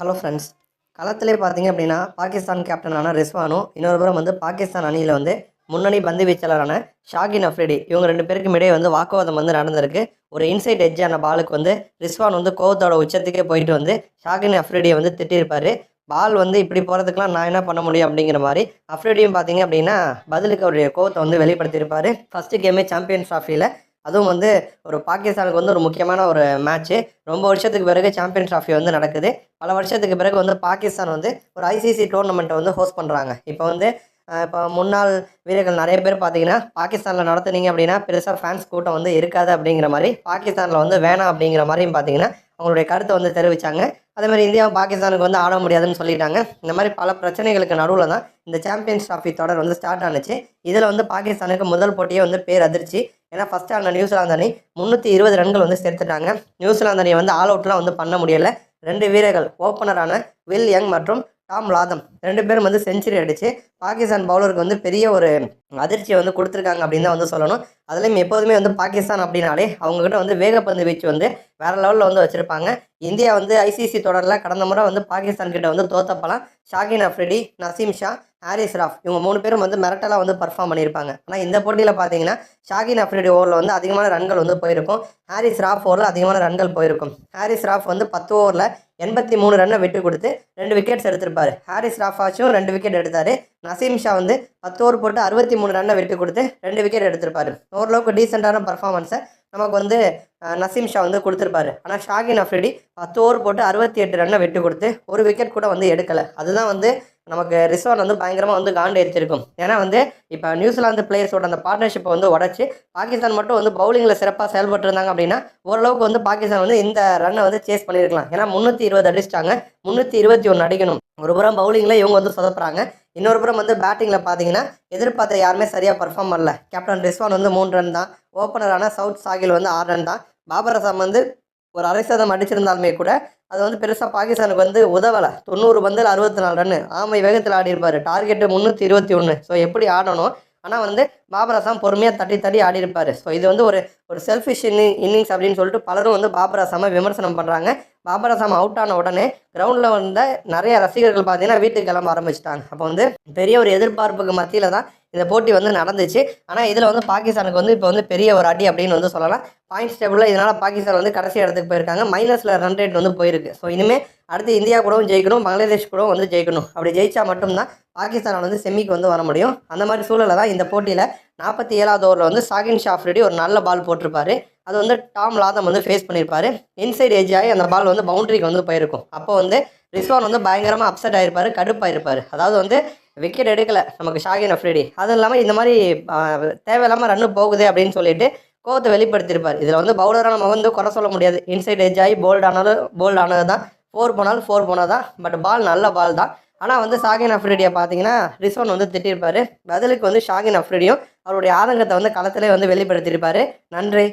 Hello friends களத்திலே பார்த்தீங்க அப்படின்னா பாகிஸ்தான் கேப்டனான ரிஸ்வானும் இன்னொரு புறம் வந்து பாகிஸ்தான் அணியில் வந்து முன்னணி பந்து வீச்சாளரான ஷாகின் அஃப்ரிடி. இவங்க ரெண்டு பேருக்கும் இடையே வந்து வாக்குவாதம் வந்து நடந்திருக்கு. ஒரு இன்சைட் எட்ஜான பாலுக்கு வந்து ரிஸ்வான் வந்து கோவத்தோட உச்சத்துக்கே போயிட்டு வந்து ஷாகின் அஃப்ரிடியை வந்து திட்டியிருப்பார். பால் வந்து இப்படி போகிறதுக்கெலாம் நான் என்ன பண்ண முடியும் அப்படிங்கிற மாதிரி அஃப்ரிடியும் பார்த்தீங்க அப்படின்னா பதிலுக்கு அவருடைய கோவத்தை வந்து வெளிப்படுத்தியிருப்பார். ஃபஸ்ட்டு கேமே சாம்பியன்ஸ் ட்ராஃபியில் அதுவும் வந்து ஒரு பாகிஸ்தானுக்கு வந்து ஒரு முக்கியமான ஒரு மேட்ச்சு ரொம்ப வருஷத்துக்கு பிறகு சாம்பியன் ட்ராஃபி வந்து நடக்குது. பல வருஷத்துக்கு பிறகு வந்து பாகிஸ்தான் வந்து ஒரு ஐசிசி டோர்னமெண்ட்டை வந்து ஹோஸ்ட் பண்ணுறாங்க இப்போ வந்து இப்போ முன்னாள் வீரர்கள் நிறைய பேர் பார்த்தீங்கன்னா பாகிஸ்தானில் நடத்துனீங்க அப்படின்னா பெருசாக ஃபேன்ஸ் கூட்டம் வந்து இருக்காது அப்படிங்கிற மாதிரி பாகிஸ்தானில் வந்து வேணாம் அப்படிங்கிற மாதிரியும் பார்த்தீங்கன்னா அவங்களுடைய கருத்தை வந்து தெரிவித்தாங்க அதே மாதிரி இந்தியா பாகிஸ்தானுக்கு வந்து ஆட முடியாதுன்னு சொல்லிட்டாங்க. இந்த மாதிரி பல பிரச்சனைகளுக்கு நடுவில் தான் இந்த சாம்பியன்ஸ் ட்ராஃபி தொடர் வந்து ஸ்டார்ட் ஆனுச்சு. இதில் வந்து பாகிஸ்தானுக்கு முதல் போட்டியே வந்து பேர் அதிர்ச்சி ஏன்னா ஃபஸ்ட்டு அந்த நியூசிலாந்து அணி முந்நூற்றி இருபது ரன்கள் வந்து சேர்த்துட்டாங்க. நியூசிலாந்து அணியை வந்து ஆல் அவுட்லாம் வந்து பண்ண முடியலை. ரெண்டு வீரர்கள் ஓப்பனரான வில் யங் மற்றும் டாம் லாதம். ரெண்டு பேரும் வந்து செஞ்சுரி அடித்து பாகிஸ்தான் பவுலருக்கு வந்து பெரிய ஒரு அதிர்ச்சியை வந்து கொடுத்துருக்காங்க அப்படின்னு தான் வந்து சொல்லணும். அதுலேயும் எப்போதுமே வந்து பாகிஸ்தான் அப்படின்னாலே அவங்கக்கிட்ட வந்து வேகப்பந்து வீச்சு வந்து வேறு லெவலில் வந்து வச்சுருப்பாங்க. இந்தியா வந்து ஐசிசி தொடரில் கடந்த முறை வந்து பாகிஸ்தான் கிட்ட வந்து தோத்தப்பலாம். ஷாகின் அஃப்ரிடி நசீம் ஷா ஹாரிஸ் ராஃப் இவங்க மூணு பேரும் வந்து மிரட்டலாக வந்து பர்ஃபார்ம் பண்ணியிருப்பாங்க. ஆனால் இந்த போட்டியில் பார்த்தீங்கன்னா ஷாகின் அஃப்ரிடி ஓவரில் வந்து அதிகமான ரன்கள் வந்து போயிருக்கும். ஹாரிஸ் ராஃப் ஓவரில் அதிகமான ரன்கள் போயிருக்கும். ஹாரிஸ் ராஃப் வந்து பத்து ஓவரில் எண்பத்தி மூணு ரன்னை விட்டு கொடுத்து ரெண்டு விக்கெட்ஸ் எடுத்திருப்பாரு. ஹாரிஸ் ராஃபாச்சும் ரெண்டு விக்கெட் எடுத்தார். நசீம் ஷா வந்து பத்து ஓவர் போட்டு அறுபத்தி மூணு ரன்னை விட்டு கொடுத்து ரெண்டு விக்கெட் எடுத்திருப்பார். ஓரளவுக்கு டீசெண்டான பர்ஃபார்மன்ஸை நமக்கு வந்து நசீம் ஷா வந்து கொடுத்துருப்பாரு. ஆனால் ஷாகின் அஃப்ரிடி பத்து ஓவர் போட்டு அறுபத்தி எட்டு ரன்னை விட்டு கொடுத்து ஒரு விக்கெட் கூட வந்து எடுக்கலை. அதுதான் வந்து நமக்கு ரிஸ்வான் வந்து பயங்கரமாக வந்து காண்டு எரிச்சிருக்கும் ஏன்னா வந்து இப்போ நியூசிலாந்து பிளேயர்ஸோட அந்த பார்ட்னர்ஷிப்பை வந்து உடச்சி பாகிஸ்தான் மட்டும் வந்து பவுலிங்கில் சிறப்பாக செயல்பட்டு இருந்தாங்க அப்படின்னா ஓரளவுக்கு வந்து பாகிஸ்தான் வந்து இந்த ரன்னை வந்து சேஸ் பண்ணியிருக்கலாம் ஏன்னா முந்நூற்றி இருபது அடிச்சிட்டாங்க. முந்நூற்றி இருபத்தி ஒன்று அடிக்கணும். ஒரு புறம் பவுலிங்கில் இவங்க வந்து சொதப்புறாங்க. இன்னொரு புறம் வந்து பேட்டிங்கில் பார்த்தீங்கன்னா எதிர்பார்த்த யாருமே சரியாக பர்ஃபார்ம் பண்ணல. கேப்டன் ரிஸ்வான் வந்து மூணு ரன் தான். ஓப்பனரான சவுத் சாகில் வந்து ஆறு ரன் தான். பாபர் அசாம் வந்து ஒரு அரை சதம் அடிச்சிருந்தாலுமே கூட அது வந்து பெருசாக பாகிஸ்தானுக்கு வந்து உதவலை. தொண்ணூறு பந்தில் அறுபத்தி நாலு ரன்னு. ஆமை வேகத்தில் ஆடி இருப்பார் டார்கெட்டு முந்நூற்றி இருபத்தி ஒன்று ஸோ எப்படி ஆடணும்? ஆனால் வந்து பாபர் அசாம் பொறுமையாக தட்டி தட்டி ஆடி இருப்பார் ஸோ இது வந்து ஒரு ஒரு செல்ஃபிஷ் இன்னிங் இன்னிங்ஸ் அப்படின்னு சொல்லிட்டு பலரும் வந்து பாபர் அசாமை விமர்சனம் பண்ணுறாங்க பாபர் அசாம் அவுட் ஆன உடனே கிரவுண்டில் வந்த நிறைய ரசிகர்கள் பார்த்தீங்கன்னா வீட்டுக்கு கிளம்ப ஆரம்பிச்சிட்டாங்க. அப்போ வந்து பெரிய ஒரு எதிர்பார்ப்புக்கு மத்தியில் தான் இந்த போட்டி வந்து நடந்துச்சு. ஆனால் இதில் வந்து பாகிஸ்தானுக்கு வந்து இப்போ வந்து பெரிய ஒரு அடி அப்படின்னு வந்து சொல்லலாம். பாயிண்ட்ஸ் டேபிளில் இதனால் பாகிஸ்தான் வந்து கடைசி இடத்துக்கு போயிருக்காங்க. மைனஸில் ரன் ரேட் வந்து போயிருக்கு. ஸோ இனிமேல் அடுத்து இந்தியா கூடவும் ஜெயிக்கணும் பங்களாதேஷ் கூடவும் வந்து ஜெயிக்கணும். அப்படி ஜெயிச்சா மட்டும்தான் பாகிஸ்தான் வந்து செமிக்கு வந்து வர முடியும். அந்த மாதிரி சூழலில் தான் இந்த போட்டியில் நாற்பத்தி ஏழாவது ஓவரில் வந்து சாகின் ஷாஃப்ரெடி ஒரு நல்ல பால் போட்டிருப்பாரு. அது வந்து டாம் லாதம் வந்து ஃபேஸ் பண்ணியிருப்பாரு. இன்சைட் ஏஜ் ஆகி அந்த பால் வந்து பவுண்டரிக்கு வந்து போயிருக்கும். அப்போ வந்து ரிஸ்வான் வந்து பயங்கரமாக அப்செட் ஆயிருப்பாரு கடுப்பாயிருப்பாரு. அதாவது வந்து விக்கெட் எடுக்கலை. நமக்கு ஷாகின் அஃப்ரிடி அதுவும் இல்லாமல் இந்த மாதிரி தேவையில்லாமல் ரன்னு போகுது அப்படின்னு சொல்லிட்டு கோவத்தை வெளிப்படுத்தியிருப்பார். இதில் வந்து பவுலராக நம்ம வந்து குறை சொல்ல முடியாது. இன்சைட் எஜ் ஆகி போல்ட் ஆனாலும் போல்ட் ஆனது தான் ஃபோர் போனாலும் ஃபோர் போனால் தான் பட் பால் நல்ல பால் தான். ஆனால் வந்து ஷாகின் அஃப்ரிடியை பார்த்தீங்கன்னா ரிஸ்வான் வந்து திட்டிருப்பார் பதிலுக்கு வந்து ஷாகின் அஃப்ரிடியும் அவருடைய ஆதங்கத்தை வந்து களத்திலே வந்து வெளிப்படுத்தியிருப்பார். நன்றி.